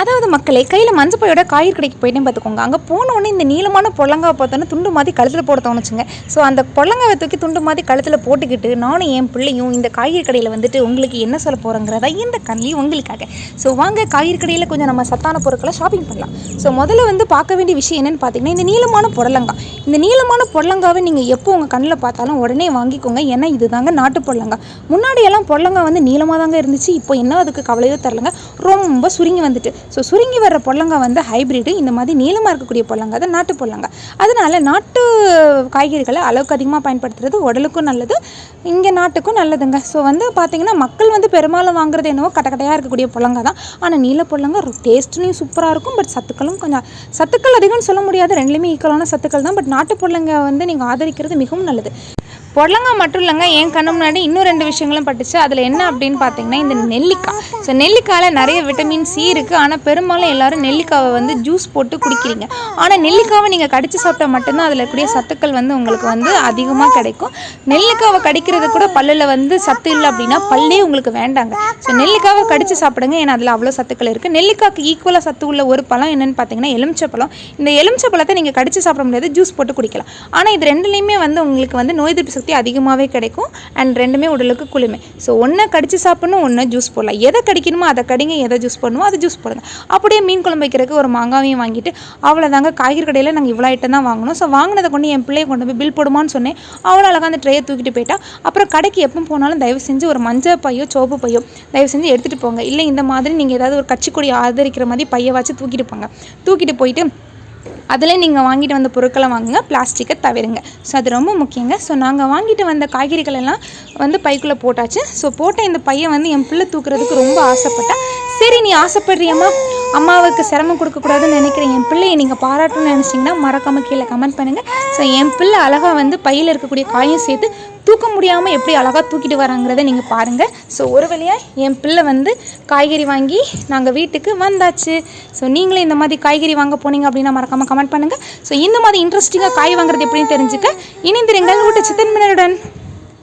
அதாவது மக்களே கையில் மஞ்சள் பையோட காய்கறி கடைக்கு போயிட்டே பார்த்துக்கோங்க. அங்கே போனோடனே இந்த நீளமான பொள்ளங்காவை பார்த்தோன்னே துண்டு மாதிரி கழுத்தில் போட தோணுச்சுங்க. ஸோ அந்த பொள்ளங்காவை தூக்கி துண்டு மாதிரி கழுத்தில் போட்டுக்கிட்டு நானும் என் பிள்ளையும் இந்த காய்கறி கடையில் வந்துட்டு உங்களுக்கு என்ன சொல்ல போகிறோங்கிறதா இந்த கல்வி உங்களுக்காக. ஸோ வாங்க காய்கறி கடையில் கொஞ்சம் நம்ம சத்தான பொருட்களை ஷாப்பிங் பண்ணலாம். ஸோ முதல்ல வந்து பார்க்க வேண்டிய விஷயம் என்னென்னு பார்த்தீங்கன்னா இந்த நீளமான பொடலங்காய் இந்த நீளமான பொடலங்காவை நீங்கள் எப்போ உங்கள் கண்ணில் பார்த்தாலும் உடனே வாங்கிக்கோங்க. ஏன்னா இதுதாங்க நாட்டு பொடலங்காய் முன்னாடியெல்லாம் பொடலங்காய் வந்து நீளமாக தாங்க இருந்துச்சு. இப்போ என்ன அதுக்கு கவலையோ தெரிலங்க. ரொம்ப சுருங்கி வந்துட்டு. ஸோ சுருங்கி வர்ற பொடலங்காய் வந்து ஹைப்ரிடு இந்த மாதிரி நீளமாக இருக்கக்கூடிய பொடலங்காய் தான் நாட்டு பொடலங்காய் அதனால நாட்டு காய்கறிகளை அளவுக்கு அதிகமாக பயன்படுத்துறது உடலுக்கும் நல்லது இங்கே நாட்டுக்கும் நல்லதுங்க. ஸோ வந்து பார்த்திங்கன்னா மக்கள் வந்து பெரும்பாலும் வாங்குறது என்னவோ கட்டக்கட்டையாக இருக்கக்கூடிய பொடலங்காய் தான். ஆனால் நீல பொடலங்காய் டேஸ்ட்லையும் சூப்பராக இருக்கும் பட் சத்துக்களும் கொஞ்சம் சத்துக்கள் அதிகம்னு சொல்ல முடியாது. ரெண்டுலேயுமே ஈக்குவலான சத்துக்கள் தான் பட் நாட்டு பொடலங்காய் வந்து நீங்கள் ஆதரிக்கிறது மிகவும் நல்லது. புடலங்காய் மட்டும் இல்லைங்க என் கண்ணு முன்னாடி இன்னும் ரெண்டு விஷயங்களும் பட்டுச்சு. அதில் என்ன அப்படின்னு பார்த்தீங்கன்னா இந்த நெல்லிக்காய் ஸோ நெல்லிக்காயில் நிறைய விட்டமின் சி இருக்குது ஆனால் பெரும்பாலும் எல்லாரும் நெல்லிக்காவை வந்து ஜூஸ் போட்டு குடிக்கிறீங்க. ஆனால் நெல்லிக்காவை நீங்கள் கடித்து சாப்பிட்டா மட்டும்தான் அதில் இருக்கக்கூடிய சத்துக்கள் வந்து உங்களுக்கு வந்து அதிகமாக கிடைக்கும். நெல்லிக்காவை கடிக்கிறது கூட பல்லில் வந்து சத்து இல்லை அப்படின்னா பல்லே உங்களுக்கு வேண்டாங்க. ஸோ நெல்லிக்காவை கடித்து சாப்பிடுங்க. ஏன்னா அதில் அவ்வளோ சத்துக்கள் இருக்குது நெல்லிக்காய்க்கு ஈக்குவலாக சத்து உள்ள ஒரு பழம் என்னென்னு பார்த்தீங்கன்னா எலுமிச்சை பழம் இந்த எலுமிச்சை பழத்தை நீங்கள் கடித்து சாப்பிட முடியாது. ஜூஸ் போட்டு குடிக்கலாம். ஆனால் இது ரெண்டுலேயுமே வந்து உங்களுக்கு வந்து நோய் எதிர்ப்பு சக்தி அதிகமாகவே கிடைக்கும். அண்ட் ரெண்டுமே உடலுக்கு குளுமை. ஸோ ஒன்றை கடித்து சாப்பிட்ணும் ஒன்று ஜூஸ் போடலாம். எதை கடிக்கணுமோ அதை கடிங்க எதை ஜூஸ் பண்ணணுமோ அதை ஜூஸ் போடுங்க. அப்படியே மீன் குழம்பு வைக்கிறதுக்கு ஒரு மாங்காவையும் வாங்கிட்டு அவ்வளோதாங்க காய்கறி கடையில் நாங்கள் இவ்வளோ ஐட்டம் தான் வாங்கணும். ஸோ வாங்கினதை கொண்டு என் பிள்ளையை கொண்டு போய் பில் போடுமான்னு சொன்னேன். அவ்வளோ அழகாக அந்த ட்ரையை தூக்கிட்டு போயிட்டா. அப்புறம் கடைக்கு எப்போ போனாலும் தயவு செஞ்சு ஒரு மஞ்சள் பையோ சோப்பு பையோ தயவு செஞ்சு எடுத்துகிட்டு போங்க. இல்லை இந்த மாதிரி நீங்கள் ஏதாவது ஒரு கட்சி கொடி ஆதரிக்கிற மாதிரி பையை வச்சு தூக்கிட்டு போங்க. தூக்கிட்டு போயிட்டு அதில் நீங்கள் வாங்கிட்டு வந்த பொருட்களை வாங்குங்க பிளாஸ்டிக்கை தவிருங்க. ஸோ அது ரொம்ப முக்கியங்க. ஸோ நாங்கள் வாங்கிட்டு வந்த காய்கறிகள் எல்லாம் வந்து பைக்குள்ளே போட்டாச்சு. ஸோ போட்ட இந்த பையன் வந்து என் பிள்ளை தூக்குறதுக்கு ரொம்ப ஆசைப்பட்டா. சரி நீ ஆசைப்படுறியம்மா. அம்மாவுக்கு சிரமம் கொடுக்கக்கூடாதுன்னு நினைக்கிறேன் என் பிள்ளையை நீங்கள் பாராட்டணும்னு நினச்சிங்கன்னா மறக்காமல் கீழே கமெண்ட் பண்ணுங்கள் ஸோ என் பிள்ளை அழகாக வந்து பையில் இருக்கக்கூடிய காயும் சேர்த்து தூக்க முடியாமல் எப்படி அழகாக தூக்கிட்டு வராங்கிறத நீங்கள் பாருங்கள் ஸோ ஒரு வழியாக என் பிள்ளை வந்து காய்கறி வாங்கி நாங்கள் வீட்டுக்கு வந்தாச்சு. ஸோ நீங்களும் இந்த மாதிரி காய்கறி வாங்க போனீங்க அப்படின்னா மறக்காமல் கமெண்ட் பண்ணுங்கள் ஸோ இந்த மாதிரி இன்ட்ரெஸ்டிங்காக காய் வாங்குறது எப்படின்னு தெரிஞ்சுக்க இணைந்திருங்கள் ஊட்ட சித்தன்மனருடன்